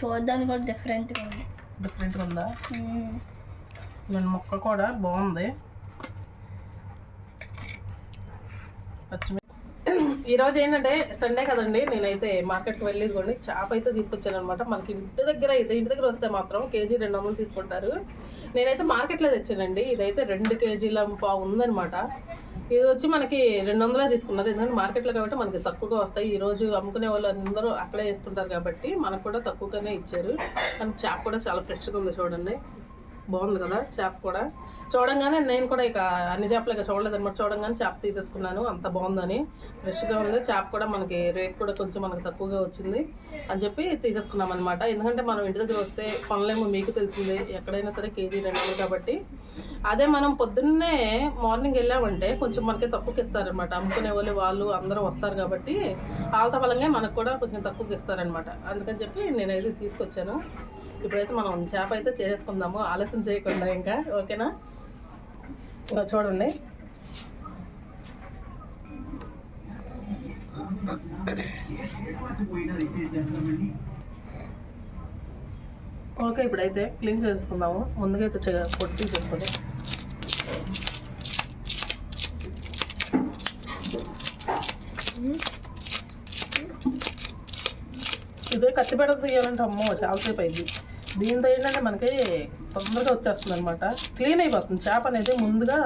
చూడడానికి కూడా డిఫరెంట్గా ఉంది. డిఫరెంట్గా ఉందా. నేను ముక్క కూడా బాగుంది. ఈరోజు ఏంటంటే సండే కదండి నేనైతే మార్కెట్కి వెళ్ళి ఇదిగోండి చేప అయితే తీసుకొచ్చాను అనమాట మనకి ఇంటి దగ్గర అయితే ఇంటి దగ్గర వస్తే మాత్రం కేజీ రెండు వందలు తీసుకుంటారు. నేనైతే మార్కెట్లో తెచ్చానండి. ఇదైతే రెండు కేజీల పావు ఉందన్నమాట. ఇది వచ్చి మనకి రెండు వందలే తీసుకున్నారు. ఎందుకంటే మార్కెట్లో కాబట్టి మనకి తక్కువగా వస్తాయి. ఈ రోజు అమ్ముకునే వాళ్ళు అందరూ అక్కడే వేసుకుంటారు కాబట్టి మనకు కూడా తక్కువగానే ఇచ్చారు. కానీ చేప కూడా చాలా ఫ్రెష్గా ఉంది చూడండి. బాగుంది కదా చేప కూడా. చూడంగానే నేను కూడా ఇక అన్ని చేపలు ఇక చూడలేదు అనమాట చూడంగానే చేప తీసేసుకున్నాను. అంత బాగుందని. ఫ్రెష్గా ఉంది. చేప కూడా మనకి రేట్ కూడా కొంచెం మనకి తక్కువగా వచ్చింది అని చెప్పి తీసేసుకున్నాం అనమాట ఎందుకంటే మనం ఇంటి దగ్గర వస్తే పనులేమో మీకు తెలిసిందే. ఎక్కడైనా సరే కేజీ రెండు కాబట్టి. అదే మనం పొద్దున్నే మార్నింగ్ వెళ్ళామంటే కొంచెం మనకి తక్కువకి ఇస్తారనమాట అమ్ముకునే వాళ్ళు వాళ్ళు అందరూ వస్తారు కాబట్టి ఆలత బలంగా మనకు కూడా కొంచెం తక్కువకి ఇస్తారనమాట అందుకని చెప్పి నేనైతే తీసుకొచ్చాను. ఇప్పుడైతే మనం చేప అయితే చేసేసుకుందాము. ఆలస్యం చేయకుండా ఇంకా. ఓకేనా? ఇంకా చూడండి. ఓకే ఇప్పుడైతే క్లీన్ చేసుకుందాము ముందుగా అయితే చే- Mm-hmm. ఇదే కత్తిపేట తీయాలంటే అమ్మో చాలాసేపు అయింది దీంతో ఏంటంటే మనకి తొందరగా వచ్చేస్తుంది అనమాట క్లీన్ అయిపోతుంది. చేప అనేది ముందుగా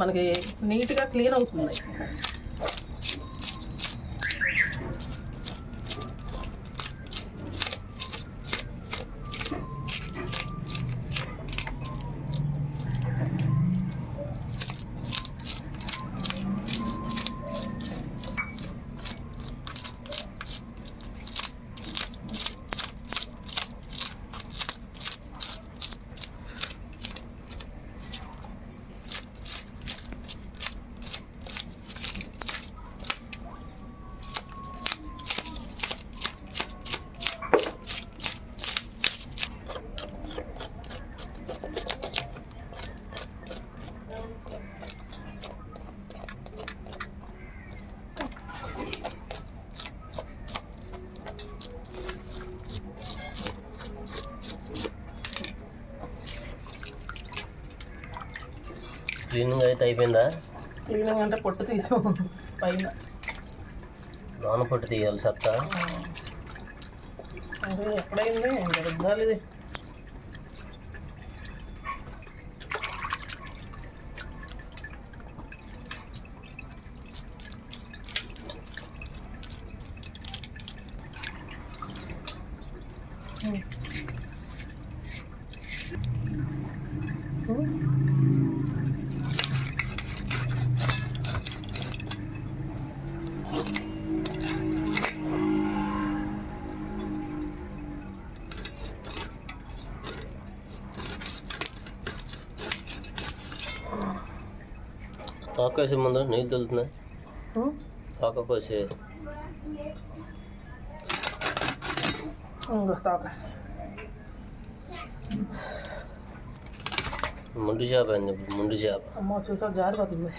మనకి నీట్గా క్లీన్ అవుతుంది. క్లీనింగ్ అయితే అయిపోయిందా? క్లీనింగ్ అంటే పొట్టు తీసాం. పైన. లోన పొట్టు తీయాలి సత్తా. అదే ఎక్కడైంది? రుద్దాలి ఇది. వేసే ముందు నీళ్ళు తెలుతున్నాయి. తోక కోసి. ఇంకో తాక. ముండు చేప ఇప్పుడు ముండు చేప. అమ్మ చూసా జారిపోతుంది.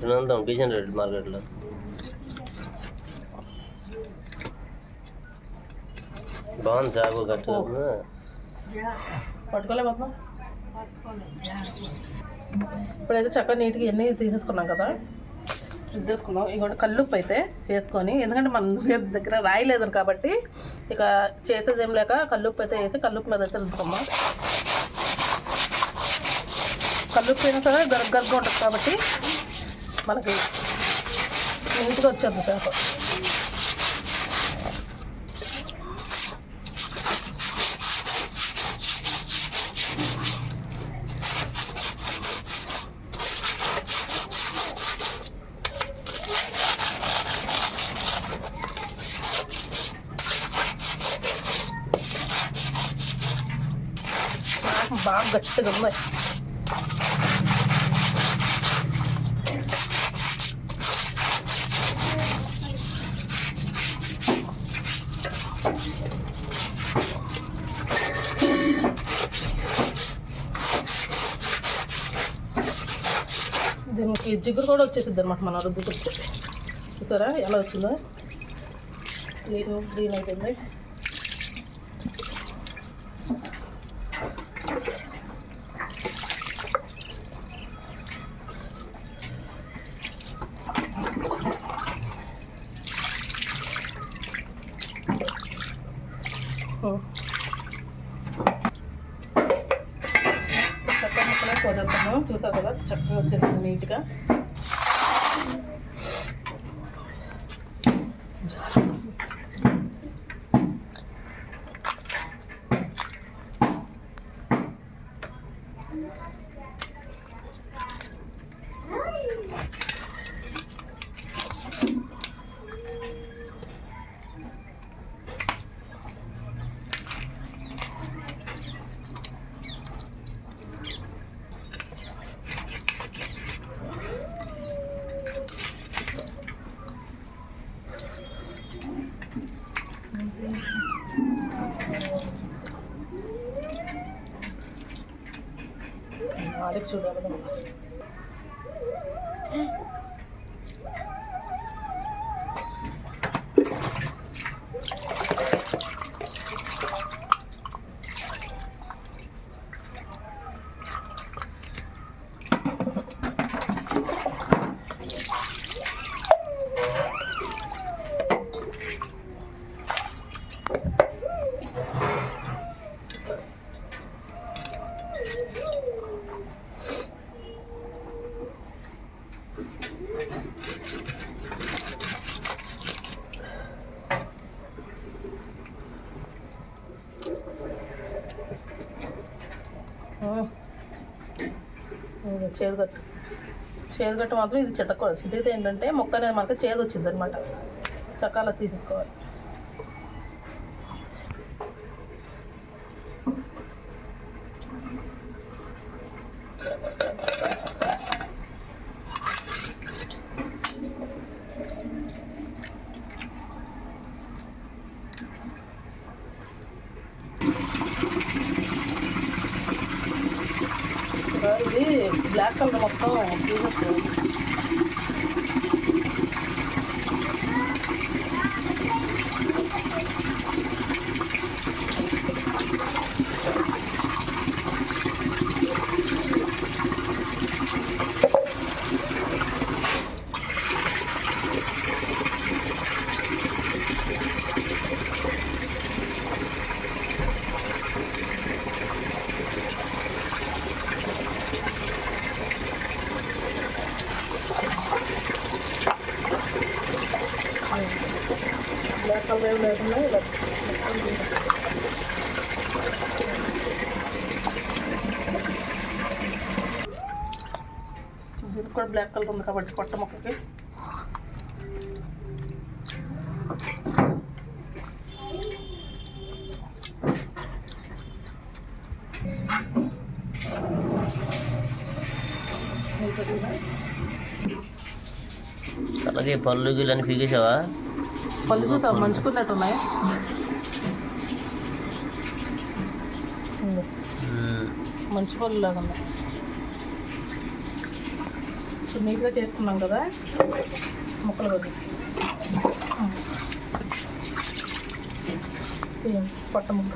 తినందాం కిషన్ రెడ్డి మార్కెట్లో. బాగుంది చేప కట్టుకుందా పట్టుకోలేకపోతున్నాం ఇప్పుడైతే చక్కగా నీట్గా ఎన్ని తీసేసుకున్నాం కదా. రుద్దేసుకుందాం ఇంకోటి కల్లుప్పు అయితే వేసుకొని ఎందుకంటే మన దగ్గర రాయలేదు కాబట్టి ఇక చేసేది ఏం లేక కల్లుప్పు అయితే వేసి కల్లుప్పు మీద అయితే రుద్దుకున్నాం కల్లుప్పు అయినా సరే గర్గ గర్గ ఉంటుంది కాబట్టి మనకి నీట్గా వచ్చేది చేప. బాగా గట్టిగా ఉన్నాయి దీనికి జిగురు కూడా వచ్చేసిద్ది అనమాట మన రుద్దుకుంటే చూసారా? ఎలా వచ్చిందో? క్లీన్ క్లీన్ అయిపోయింది. Yeah. చేదు గట్ట మాత్రం ఇది చితకూడదు చితికితే ఏంటంటే మొక్క అనేది మనకి చేదు వచ్చింది అనమాట చక్కాల తీసేసుకోవాలి. ఇది బ్లాక్ కలర్ మొత్తం తీసేసుకోవాలి బ్లాక్ కలర్ ఏం లేకుండా ఇలా మొత్తం తీసేసుకోవాలి. దీనికి ఉంది కాబట్టి పొట్ట మొక్కకి. అలాగే పళ్ళు గిళ్ళు అని పీకేసావా? పళ్ళు చూసా మంచుకున్నట్టు ఉన్నాయి. మంచి పళ్ళు లాగా ఉన్నాయి. ఇప్పుడు నీట్గా చేసుకున్నాం కదా ముక్కలు కొద్ది పొట్ట ముక్క?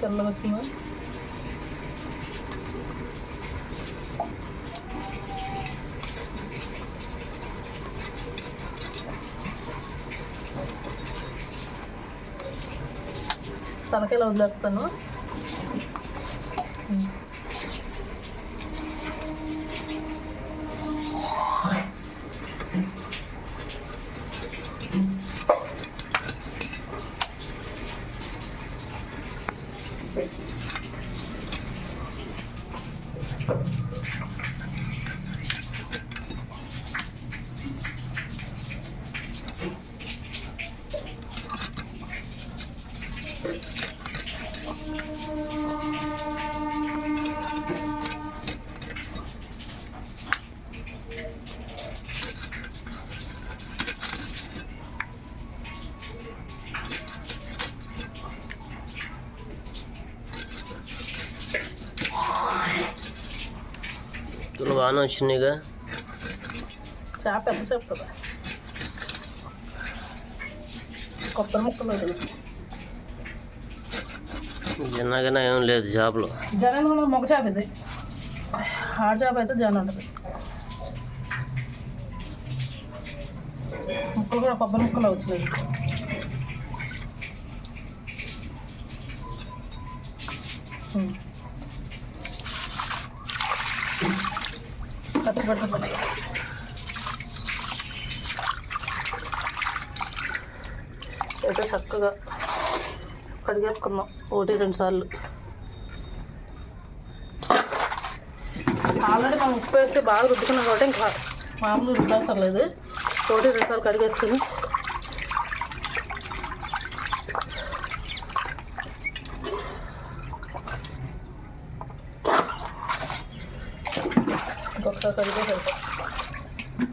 తెల్లగా వచ్చిందా? తలకాయలు వదిలేస్తాను. బాగానే వచ్చినాయిగా. చేప ఎంత చేప కదా కొబ్బరి ముక్కలు చిన్నగానే ఏం లేదు చేపలు జగన్ కూడా మొగ చేప ఇది. ఆడ చేప అయితే జగన్ ఉంటుంది. ముక్కలు కూడా కొబ్బరి ముక్కలు వచ్చినాయి. ఉమ్. కత్తి అయితే చక్కగా కడిగేసుకుందాం. ఒకటి రెండు సార్లు. ఆల్రెడీ మనం ఉప్పు వేసి బాగా రుద్దుకున్నాం కాబట్టి ఇంకా మామూలు రుద్దవసరం లేదు. ఒకటి రెండు సార్లు కడిగేసుకుని ఇంకొకసారి కడిగే సరిపోతుంది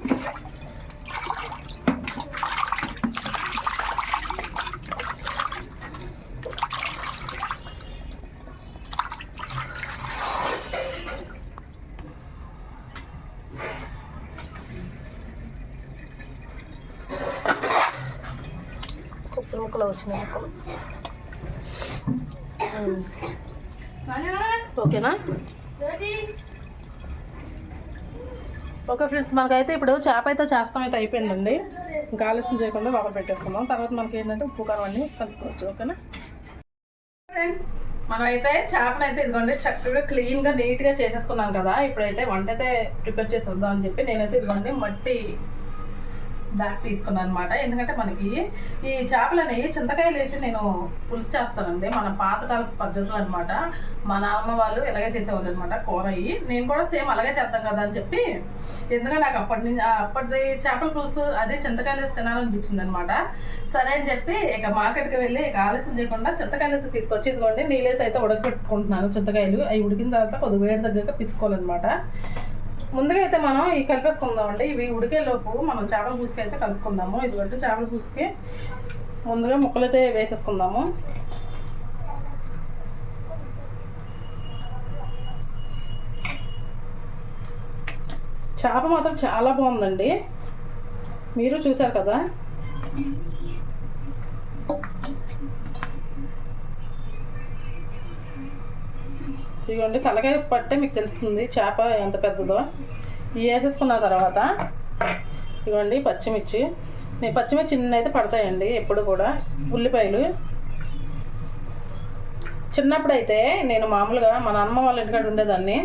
కొబ్బరి ముక్కలు వచ్చినాయి ముక్కలు ఉమ్. ఓకేనా ఓకే ఫ్రెండ్స్ మనకైతే ఇప్పుడు చేప అయితే చేస్తాం అయితే అయిపోయిందండి. ఇంకా ఆలస్యం చేయకుండా లోపల పెట్టేసుకుందాం. తర్వాత మనకి ఏంటంటే ఉప్పు కారం అన్ని కలుపుకోవచ్చు ఓకేనా? ఫ్రెండ్స్ మనం అయితే చేపను అయితే ఇదిగోండి చక్కగా క్లీన్గా నీట్గా చేసేసుకున్నాం కదా. ఇప్పుడైతే వంట అయితే ప్రిపేర్ చేసి వద్దాం అని చెప్పి నేనైతే ఇదిగోండి మట్టి బ్యాగ్ తీసుకున్నాను అనమాట ఎందుకంటే మనకి ఈ చేపలని చింతకాయలు వేసి నేను పులుసు చేస్తానండి. మన పాతకాల పద్ధతులు అనమాట మా నాన్నమ్మ వాళ్ళు ఇలాగే చేసేవాళ్ళు అనమాట కూర అయ్యి. నేను కూడా సేమ్ అలాగే చేద్దాం కదా అని చెప్పి ఎందుకంటే నాకు అప్పటి నుంచి అప్పటిది చేపల పులుసు అదే చింతకాయలు వేసి తినాలనిపించింది అనమాట సరే అని చెప్పి ఇక మార్కెట్కి వెళ్ళి ఇక ఆలస్యం చేయకుండా చింతకాయలు అయితే తీసుకొచ్చి ఇదిగోండి నీళ్ళేసి అయితే ఉడకపెట్టుకుంటున్నాను చింతకాయలు. అవి ఉడికిన తర్వాత కొద్దిగా వేడి దగ్గరగా పిసుకోవాలన్నమాట. ముందుగా అయితే మనం ఈ కలిపేసుకుందామండి. ఇవి ఉడికేలోపు మనం చేపల పులుసుకి అయితే కలుపుకుందాము. ఇదిగోండి చేపల పులుసుకి ముందుగా ముక్కలు అయితే వేసేసుకుందాము. చేప మాత్రం చాలా బాగుందండి. మీరు చూసారు కదా? ఇదిగోండి తలకాయ పట్టే మీకు తెలుస్తుంది చేప ఎంత పెద్దదో. ఇవి వేసేసుకున్న తర్వాత ఇదిగోండి పచ్చిమిర్చి. నేను పచ్చిమిర్చి చిన్న అయితే పడతాయండి ఎప్పుడు కూడా. ఉల్లిపాయలు. చిన్నప్పుడు అయితే నేను మామూలుగా మా నాన్నమ్మ వాళ్ళ ఇంటికాడ ఉండేదాన్ని.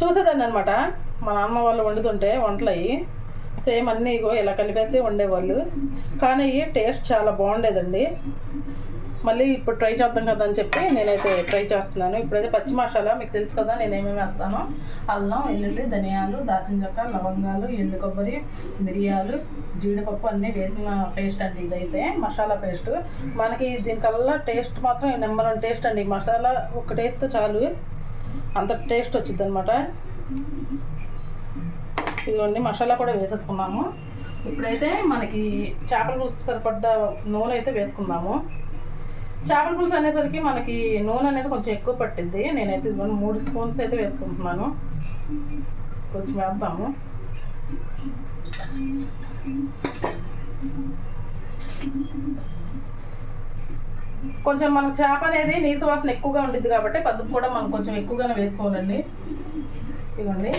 చూసేదాన్ని అనమాట మా నాన్నమ్మ వాళ్ళు వండుతుంటే వంటలు అయ్యి సేమ్ అన్నీ ఇగో ఇలా కలిపేసి వండేవాళ్ళు. కానీ టేస్ట్ చాలా బాగుండేదండి. మళ్ళీ ఇప్పుడు ట్రై చేద్దాం కదా అని చెప్పి నేనైతే ట్రై చేస్తున్నాను. ఇప్పుడైతే పచ్చి మసాలా మీకు తెలుసు కదా నేను ఏమేమి వేస్తానో. అల్లం ఎల్లుల్లి ధనియాలు దాసిన చెక్క లవంగాలు ఎండు కొబ్బరి మిరియాలు జీడిపప్పు అన్నీ వేసిన పేస్ట్ అండి ఇదైతే మసాలా పేస్ట్ మనకి దీనికల్లా టేస్ట్ మాత్రం నెంబర్ వన్ టేస్ట్ అండి. మసాలా ఒక టేస్ట్ చాలు. అంత టేస్ట్ వచ్చింది అనమాట ఇదిగోండి మసాలా కూడా వేసేసుకున్నాము. ఇప్పుడైతే మనకి చేపల పులుసు సరిపడ్డ నూనె అయితే వేసుకుందాము. చేపల పులుసు అనేసరికి మనకి నూనె అనేది కొంచెం ఎక్కువ పట్టింది నేనైతే మూడు స్పూన్స్ అయితే వేసుకుంటున్నాను. కొంచెం వేద్దాము. కొంచెం మనకు చేప అనేది నీసు వాసన ఎక్కువగా ఉండిద్ది కాబట్టి పసుపు కూడా మనం కొంచెం ఎక్కువగానే వేసుకోవాలండి. ఇదిగోండి.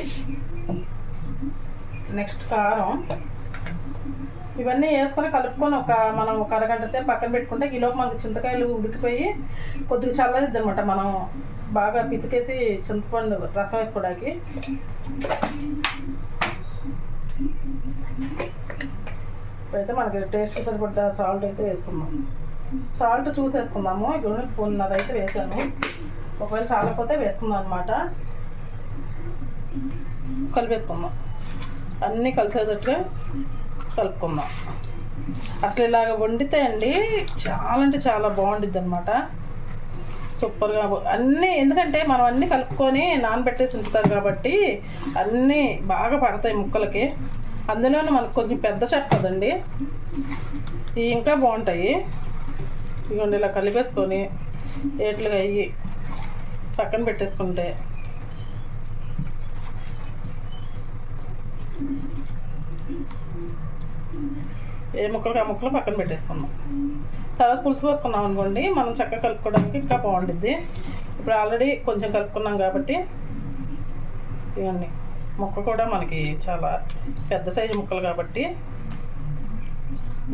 నెక్స్ట్ కారం. ఇవన్నీ వేసుకొని కలుపుకొని ఒక మనం ఒక అరగంట సేపు పక్కన పెట్టుకుంటే ఈలోపు మనకి చింతకాయలు ఉడికిపోయి కొద్దిగా చల్లదిద్ది అనమాట మనం బాగా పిసికేసి చింతపండు రసం వేసుకోవడానికి. అయితే మనకి టేస్ట్ సరిపడ్డ సాల్ట్ అయితే వేసుకుందాం. సాల్ట్ చూసేసుకుందాము ఇప్పుడు స్పూన్నర అయితే వేసాను. ఒకవేళ చాలకపోతే వేసుకుందాం అనమాట కలిపేసుకుందాం. అన్నీ కలిసేటట్టుగా కలుపుకుందాం. అసలు ఇలాగ వండితే అండి చాలా అంటే చాలా బాగుంటుంది అనమాట సూపర్గా అన్నీ ఎందుకంటే మనం అన్నీ కలుపుకొని నానబెట్టేసి ఉంచుతాం కాబట్టి అన్నీ బాగా పడతాయి ముక్కలకి. అందులోనే మనకు కొంచెం పెద్ద చెప్పదండి ఇవి ఇంకా బాగుంటాయి. ఇదిగోండి ఇలా కలిపేసుకొని ఏట్లుగా అయ్యి పక్కన పెట్టేసుకుంటే ఏ ముక్కలు ఆ ముక్కలు పక్కన పెట్టేసుకుందాం. తర్వాత పులుసు పోసుకున్నాం అనుకోండి మనం చక్కగా కలుపుకోవడానికి ఇంకా బాగుంటుంది ఇప్పుడు ఆల్రెడీ కొంచెం కలుపుకున్నాం కాబట్టి ఇవన్నీ ముక్క కూడా మనకి చాలా పెద్ద సైజు ముక్కలు కాబట్టి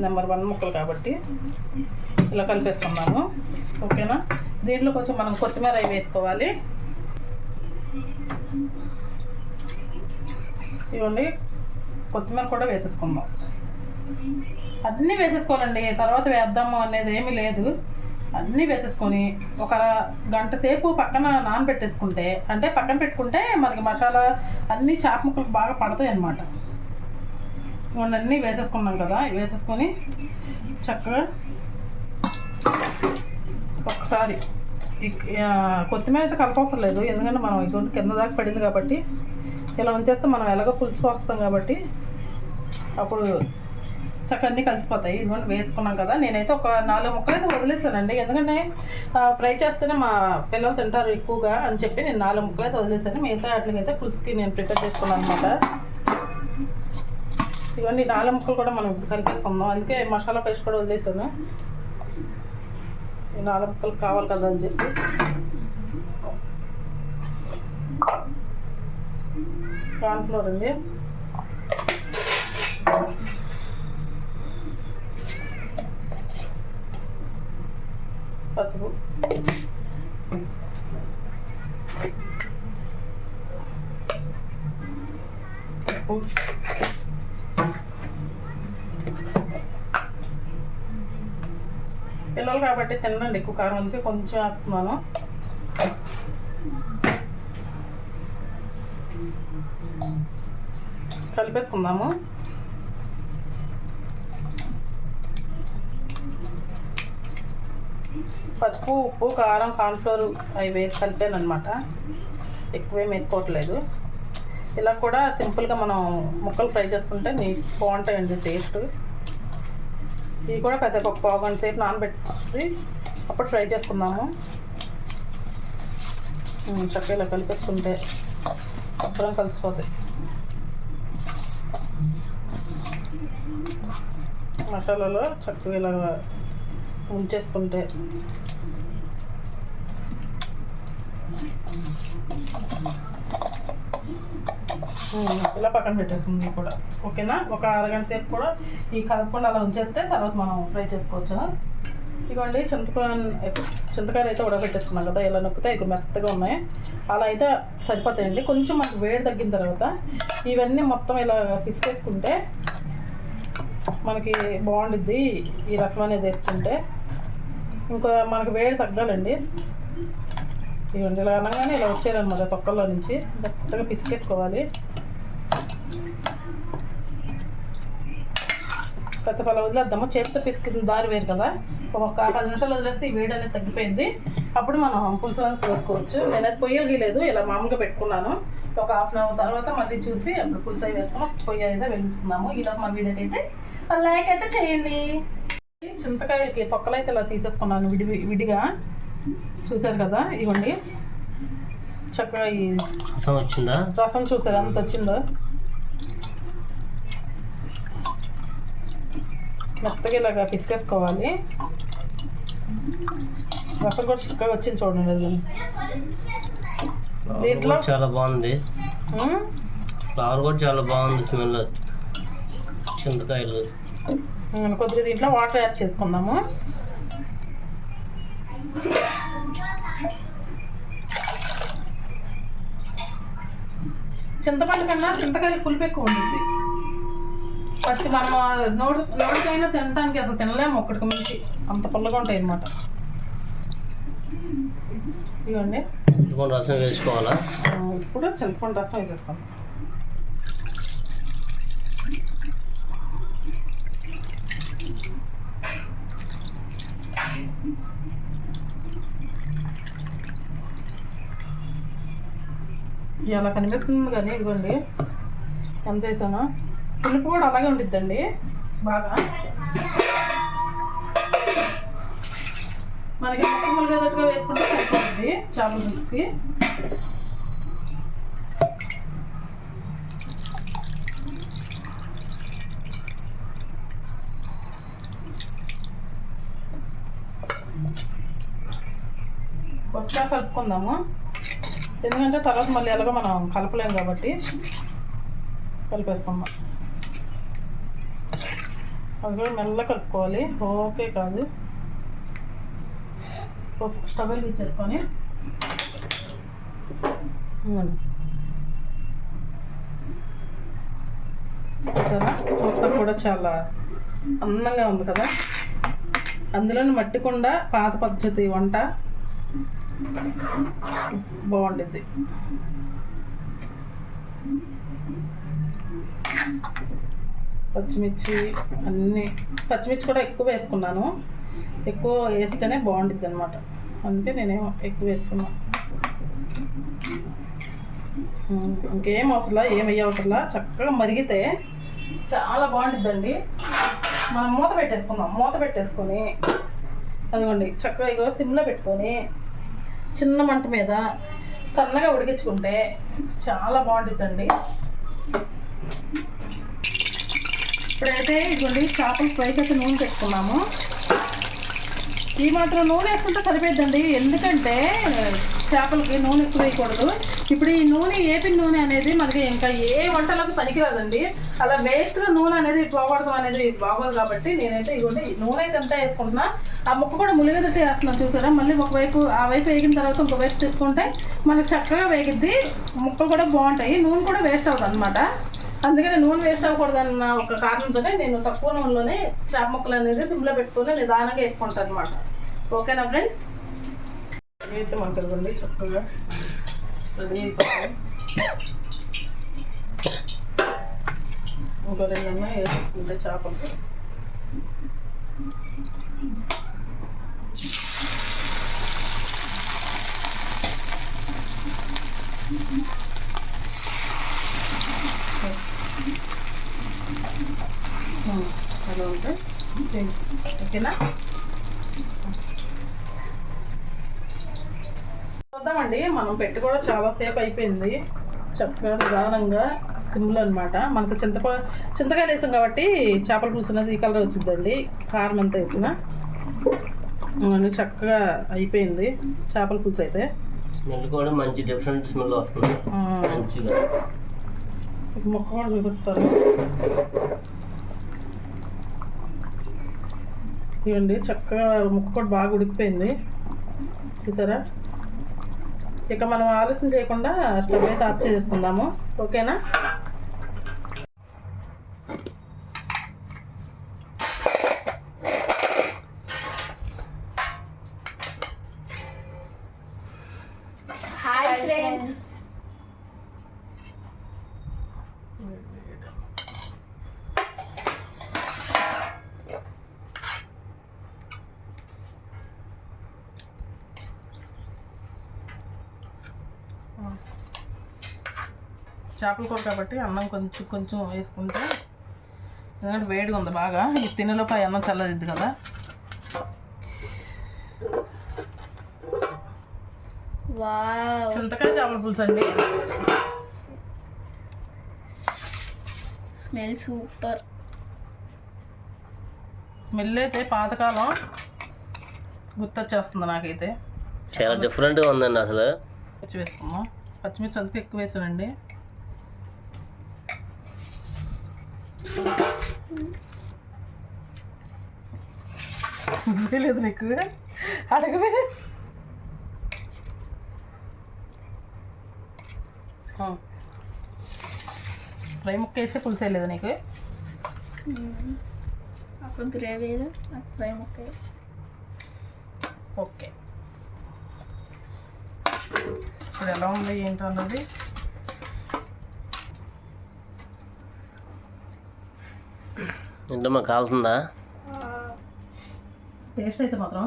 నెంబర్ వన్ ముక్కలు కాబట్టి ఇలా కలిపేసుకున్నాము. ఓకేనా? దీంట్లో కొంచెం మనం కొత్తిమీర అవి వేసుకోవాలి. ఇవ్వండి కొత్తిమీర కూడా వేసేసుకుందాం. అన్నీ వేసేసుకోవాలండి. తర్వాత వేద్దాము అనేది ఏమీ లేదు. అన్నీ వేసేసుకొని ఒక గంట సేపు పక్కన నానబెట్టేసుకుంటే అంటే పక్కన పెట్టుకుంటే మనకి మసాలా అన్నీ చేప ముక్కలకు బాగా పడతాయి అన్నమాట. అన్నీ వేసేసుకున్నాం కదా. వేసేసుకొని చక్కగా ఒకసారి కొత్తిమీర అయితే కలపవసరం లేదు. ఎందుకంటే మనం ఇటువంటి కింద దాకా పడింది కాబట్టి ఇలా ఉంచేస్తే మనం ఎలాగో పులుసు పోస్తాం కాబట్టి అప్పుడు చక్కగా అన్నీ కలిసిపోతాయి. ఇదిగోండి వేసుకున్నాం కదా. నేనైతే ఒక నాలుగు ముక్కలు అయితే వదిలేసానండి. ఎందుకంటే ఫ్రై చేస్తేనే మా పిల్లలు తింటారు ఎక్కువగా అని చెప్పి నేను నాలుగు ముక్కలు అయితే వదిలేసాను. మిగతా వాటికైతే పులుసుకి నేను ప్రిపేర్ చేసుకున్నాను అనమాట ఇవన్నీ నాలుగు ముక్కలు కూడా మనం ఇప్పుడు కలిపేసుకుందాం. అందుకే మసాలా పేస్ట్ కూడా వదిలేసాను. నాలుగు ముక్కలు కావాలి కదా అని చెప్పి. కార్న్ఫ్లోర్ అండి. పసుపు. ఉప్పు పిల్లలు కాబట్టి తినండి ఎక్కువ కారం అందుకే కొంచెం వేస్తున్నాను. కలిపేసుకుందాము. పసుపు ఉప్పు కారం కార్న్ఫ్లోర్ అవి వేసి కలిపాను అనమాట ఎక్కువేం వేసుకోవట్లేదు. ఇలా కూడా సింపుల్గా మనం ముక్కలు ఫ్రై చేసుకుంటే నీ బాగుంటాయండి టేస్ట్. ఇవి కూడా కాసేపు ఒక పావు గంట సేపు నానబెట్టి అప్పుడు ఫ్రై చేసుకుందాము. ఉమ్, చక్కగా ఇలా కలిపేసుకుంటే అప్పుడం కలిసిపోతాయి మసాలాలో చక్కగా ఇలా ఉంచేసుకుంటే. ఉమ్, ఇలా పక్కన పెట్టేసుకుంది కూడా. ఓకేనా? ఒక అరగంట సేపు కూడా ఈ కలపకుండా అలా ఉంచేస్తే తర్వాత మనం ఫ్రై చేసుకోవచ్చు? ఇదిగోండి చింతకాయ చింతకాయలు అయితే ఉడకబెట్టేసుకున్నాం కదా ఇలా నొక్కితే ఇక మెత్తగా ఉన్నాయి. అలా అయితే సరిపోతాయండి. కొంచెం మనకు వేడి తగ్గిన తర్వాత ఇవన్నీ మొత్తం ఇలా పిసికేసుకుంటే మనకి బాగుండిద్ది ఈ రసం అనేది వేసుకుంటే. ఇంకా మనకు వేడి తగ్గాలండి. ఇవ్వండి ఇలా అనగానే ఇలా వచ్చేదన్నమాట తొక్కల్లో నుంచి. కొత్తగా పిసికేసుకోవాలి. కాసేపు అలా వదిలేద్దాము. చేతితో పిసికిన దారి వేరు కదా. ఒక పది నిమిషాలు వదిలేస్తే ఈ వేడి అనేది తగ్గిపోయింది. అప్పుడు మనం పులుసు అనేది పోసుకోవచ్చు. నేనైతే పొయ్యలు గీలేదు ఇలా మామూలుగా పెట్టుకున్నాను. ఒక హాఫ్ అన్ అవర్ తర్వాత మళ్ళీ చూసి అప్పుడు పులుసు వేసుకుని పొయ్యి అయితే వెలిగించుకుందాము. ఈలోపు మా వీడియోకి అయితే లైక్ అయితే చేయండి. చింతకాయలకి తొక్కలు అయితే ఇలా తీసేసుకున్నాను విడి విడిగా. చూశారు కదా? ఇవ్వండి. చక్కగా ఈ రసం వచ్చిందా? రసం చూసారు ఎంత వచ్చిందో? మెత్తగా ఇలాగా పిసికేసుకోవాలి. రసం కూడా చిక్కగా వచ్చింది చూడండి దీంట్లో- చాలా బాగుంది. ఫ్లవర్ కూడా చాలా బాగుంది స్మెల్. చింతకాయలు. కొద్దిగా దీంట్లో వాటర్ యాడ్ చేసుకుందాము. చింతపండు కన్నా చింతకాయలు పులుపు ఎక్కువ ఉంటుంది పచ్చి మనం నోడు నోటికైనా తినడానికి అసలు తినలేము ఒక్కడికి మించి. అంత పుల్లగా ఉంటాయి అన్నమాట. ఇవ్వండి. చింతపండు రసం వేసుకోవాలా? ఇప్పుడు చింతపండు రసం వేసేసుకుందాం. ఇలా కనిపిస్తుంది కానీ ఇదిగోండి. ఎంత వేసాను? పులుపు కూడా అలాగే ఉండిద్దండి. బాగా. మనకి ముక్కలు కదట్టుగా వేసుకుంటే సరిపోతుంది చేపల పులుసుకి కలుపుకుందాము. ఎందుకంటే తర్వాత మళ్ళీ ఎలాగో మనం కలపలేం కాబట్టి కలిపేసుకుందాం. అది కూడా మెల్ల కలుపుకోవాలి. ఓకే కాదు. స్టవెల్ స్టవ్ వెలిగించేసుకొని చూసారా? చూస్తా కూడా చాలా అందంగా ఉంది కదా. అందులోని మట్టికుండా పాత పద్ధతి వంట బాగుండిద్ది. పచ్చిమిర్చి అన్నీ పచ్చిమిర్చి కూడా ఎక్కువ వేసుకున్నాను. ఎక్కువ వేస్తేనే బాగుంటుంది అనమాట అందుకే నేనేమో ఎక్కువ వేసుకున్నా. ఇంకేం అవసరంలా? ఏం వెయ్య అవసరంలా? చక్కగా మరిగితే చాలా బాగుంటుందండి మనం మూత పెట్టేసుకుందాం. మూత పెట్టేసుకొని అదిగోండి చక్కగా ఇగో సిమ్లో పెట్టుకొని చిన్న మంట మీద సన్నగా ఉడికించుకుంటే చాలా బాగుంటుందండి ఇప్పుడైతే ఇదిగోండి చేపల ఫ్రైకి అయితే నూనె పెట్టుకున్నాము. ఈ మాత్రం నూనె వేసుకుంటే సరిపోద్దండి ఎందుకంటే చేపలకి నూనె ఎక్కువ వేయకూడదు. ఇప్పుడు ఈ నూనె ఏపిన నూనె అనేది మనకి ఇంకా ఏ వంటలకు పనికిరాదండి. అలా వేస్ట్గా నూనె అనేది పోకూడదు అనేది బాగోదు కాబట్టి నేనైతే ఇదిగోండి ఈ నూనె అయితే అంతా వేసుకుంటున్నా. ఆ ముక్క కూడా ములిగదట్టు వేస్తున్నాను చూసారా? మళ్ళీ ఒకవైపు ఆ వైపు వేగిన తర్వాత ఇంకో వైపు తీసుకుంటే మనకి చక్కగా వేగిద్ది. ముక్కలు కూడా బాగుంటాయి. నూనె కూడా వేస్ట్ అవుతుంది అనమాట అందుకనే నూనె వేస్ట్ అవ్వకూడదన్న ఒక కారణంతోనే నేను తక్కువ నూనెలోనే చేప ముక్కలు అనేది సిమ్లో పెట్టుకుని నిదానంగా వేసుకుంటాను అనమాట ఓకేనా ఫ్రెండ్స్? అయితే మనకు చక్కగా ఇంకో రెండన్నా వేసుకుంటే చేపలు ఉమ్, అలా ఉంటే ఓకేనా చూద్దామండి మనం పెట్టి కూడా చాలా సేపు అయిపోయింది. చక్కగా నిదానంగా సిమ్లో అనమాట మనకు చింతప చింతకాయలు వేసాం కాబట్టి చేపల పులుసు అనేది ఈ కలర్ వచ్చిందండి. కారం అంతా వేసిన. చక్కగా అయిపోయింది చేపల పులుసు అయితే. స్మెల్ కూడా మంచి డిఫరెంట్ స్మెల్ వస్తుంది. మంచిగా. ముక్క కూడా చూపిస్తాను. ఇవ్వండి చక్కగా ముక్క కూడా బాగా ఉడికిపోయింది. చూసారా? ఇక మనం ఆలస్యం చేయకుండా స్టవ్ అయితే ఆఫ్ చేసుకుందాము ఓకేనా? హాయ్ ఫ్రెండ్స్ చేపల కూర కాబట్టి అన్నం కొంచెం కొంచెం వేసుకుంటే ఎందుకంటే వేడిగా ఉంది బాగా. ఈ తినేలోపు అన్నం చల్లదిద్ది కదా. వావ్. చింతకాయ చేపల పులుసు అండి. Smell super. స్మెల్ అయితే పాతకాలం గుర్తొచ్చేస్తుంది నాకైతే. చాలా డిఫరెంట్గా ఉందండి అసలు. పచ్చి వేసుకున్నాం. పచ్చిమిర్చి అంతకు ఎక్కువ వేసానండి. లేదు నీకు అడగవే ఆ. ఫ్రై ముక్క వేస్తే పులుసు వేయలేదు నీకు అప్పుడు గ్రేవీ ఫ్రై ముక్క ఓకే ఇప్పుడు ఎలా ఉంది ఏంటో అన్నది ఏంటమ్మా కాలుతుందా టేస్ట్ అయితే మాత్రం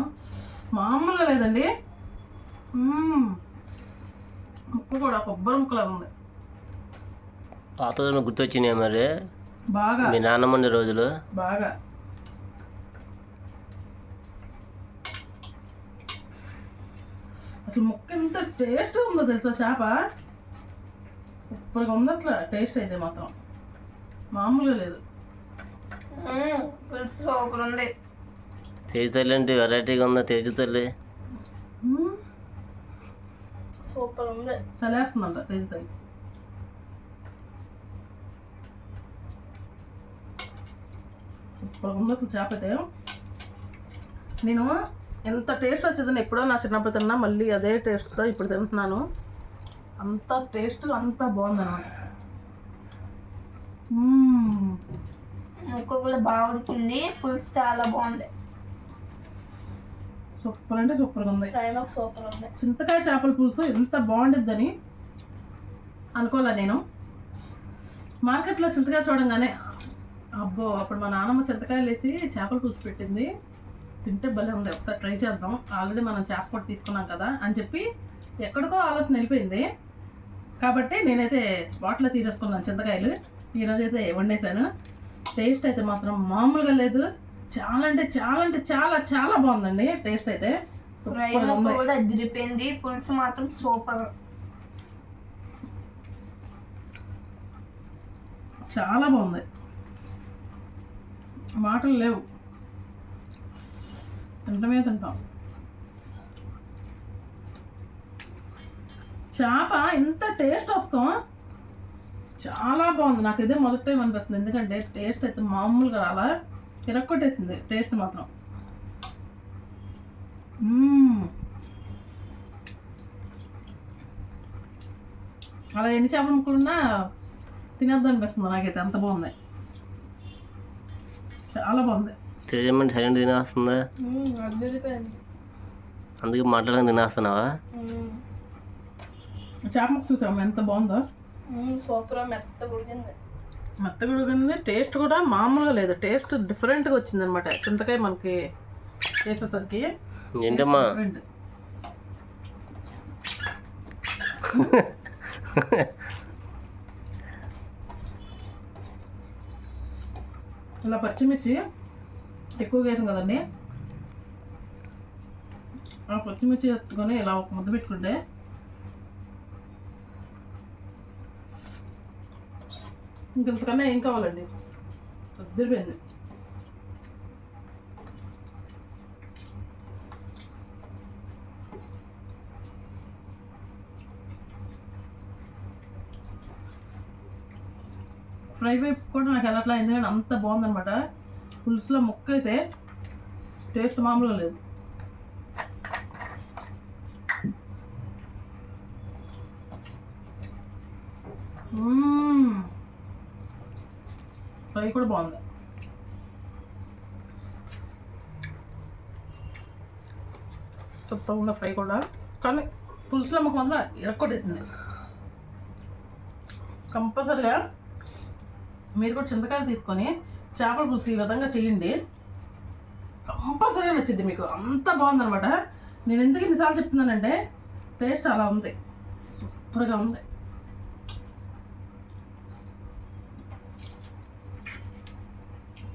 మామూలుగా లేదండి. ముక్క కూడా కొబ్బరి ముక్కలా ఉంది. పాత రోజులు గుర్తొచ్చినాయి మరి? బాగా. మీ నాన్నమ్మ ఉండే రోజులు. బాగా. అసలు ముక్క ఎంత టేస్ట్ ఉందో తెలుసా చేప? సూపర్గా ఉంది అసలు టేస్ట్ అయితే మాత్రం. మామూలుగా లేదు. పులుసు సూపర్ ఉంది. తేజ తల్లి అంటే వెరైటీగా ఉందా తేజ తల్లి. సూపర్ ఉంది. చలేస్తుందంట తేజుతాయి సూపర్ ఉంది అసలు చేప అయితే. నేను ఎంత టేస్ట్ వచ్చేదని ఎప్పుడో నా చిన్నప్పుడు తిన్నా మళ్ళీ అదే టేస్ట్తో ఇప్పుడు తింటున్నాను. అంత టేస్ట్ అంత బాగుందన్నమాట. ముక్క కూడా బాగా ఉడికింది. పులుసు చాలా బాగుంది. సూపర్ అంటే సూపర్గా ఉంది. సూపర్ ఉంది. చింతకాయ చేపల పులుసు ఎంత బాగుండిద్దని అనుకోలే నేను. మార్కెట్లో చింతకాయ చూడంగానే అబ్బో అప్పుడు మా నాన్నమ్మ చింతకాయలు వేసి చేపల పులుసు పెట్టింది. తింటే భలే ఉంది. ఒకసారి ట్రై చేద్దాం. ఆల్రెడీ మనం చేప కూడా తీసుకున్నాం కదా అని చెప్పి ఎక్కడికో ఆలోచన వెళ్ళిపోయింది. కాబట్టి నేనైతే స్పాట్లో తీసేసుకున్నాను చింతకాయలు. ఈరోజు అయితే వండేసాను టేస్ట్ అయితే మాత్రం మామూలుగా లేదు. చాలా అంటే చాలా అంటే చాలా చాలా బాగుందండి. టేస్ట్ అయితే ఫ్రై కూడా అదిరిపోయింది. పులుసు మాత్రం సూపర్. చాలా బాగుంది. మాటలు లేవు. తింటమే తింటాం. చేప ఎంత టేస్ట్ వస్తాం చాలా బాగుంది. నాకు ఇదే మొదటి టైం అనిపిస్తుంది. ఎందుకంటే టేస్ట్ అయితే మామూలుగా రాలా. తిరక్కొట్టేసింది టేస్ట్ మాత్రం. అలా ఎన్ని చేపల ముక్కలున్నా తినేద్దాం అనిపిస్తుంది నాకైతే అంత బాగుంది. చాలా బాగుంది. తేజమ్మని సైలెంట్ తినేస్తుందా. అందుకే మాట్లాడక తినేస్తున్నావా? చేప చూసాము ఎంత బాగుందో? సూపర్ మెత్త ఉడికింది మెత్తగా ఉడికింది. టేస్ట్ కూడా మామూలుగా లేదు. టేస్ట్ డిఫరెంట్గా వచ్చింది అనమాట చింతకాయ మనకి చేసేసరికి ఏంటమ్మా? ఇలా పచ్చిమిర్చి ఎక్కువగా వేసాం కదండి. ఆ పచ్చిమిర్చి ఎత్తుకొని ఇలా ఒక ముద్ద పెట్టుకుంటే ఇంకంతకన్నా ఏం కావాలండి? అద్దరిపోయింది. ఫ్రై వైపు కూడా నాకు వెళ్ళట్లా ఎందుకంటే అంత బాగుందనమాట పులుసులో ముక్క అయితే టేస్ట్ మామూలుగా లేదు. Mmm. ఫ్రై కూడా బాగుంది. సూపర్ ఉన్న ఫ్రై కూడా? కానీ పులుసులో మాకు మాత్రం ఇరక్కొట్టేసింది కంపల్సరిగా మీరు కూడా చింతకాయలు తీసుకొని చేపల పులుసు ఈ విధంగా చేయండి. కంపల్సరీగా నచ్చింది మీకు. అంత బాగుందనమాట నేను ఎందుకు ఇన్నిసార్లు చెప్తున్నానంటే టేస్ట్ అలా ఉంది. సూపర్గా ఉంది.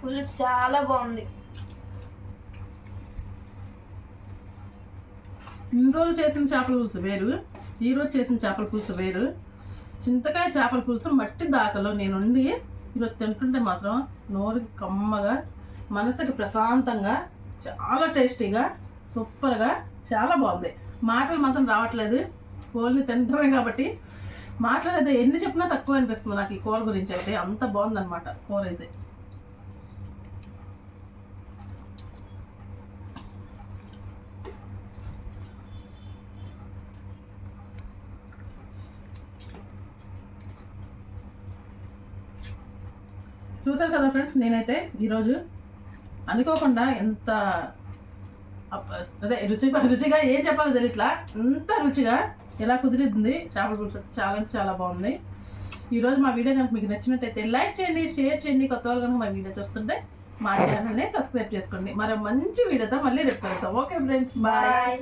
పులుసు చాలా బాగుంది. ఇన్ని రోజులు చేసిన చేపల పులుసు వేరు ఈరోజు చేసిన చేపల పులుసు వేరు. చింతకాయ చేపల పులుసు మట్టి దాకలో నేనుండి ఈరోజు తింటుంటే మాత్రం నోరుకి కమ్మగా మనసుకి ప్రశాంతంగా చాలా టేస్టీగా సూపర్గా చాలా బాగుంది. మాటలు మాత్రం రావట్లేదు. కోళ్ళని తింటమే కాబట్టి మాట్లాడేది ఎన్ని చెప్పినా తక్కువ అనిపిస్తుంది నాకు ఈ కూర గురించి అయితే. అంత బాగుందన్నమాట కూర అయితే. చూసారు కదా ఫ్రెండ్స్ నేనైతే ఈరోజు అనుకోకుండా ఎంత అదే రుచి రుచిగా ఏం చెప్పాలో తెలియట్లా ఇంత రుచిగా ఎలా కుదిరింది చేపల పులుసు చాలా అంటే చాలా బాగుంది. ఈరోజు మా వీడియో కనుక మీకు నచ్చినట్టయితే లైక్ చేయండి షేర్ చేయండి కొత్త వాళ్ళు కనుక మా వీడియో చూస్తుంటే మా ఛానల్ని సబ్స్క్రైబ్ చేసుకోండి. మరో మంచి వీడియోతో మళ్ళీ రేపు ఓకే ఫ్రెండ్స్ బాయ్.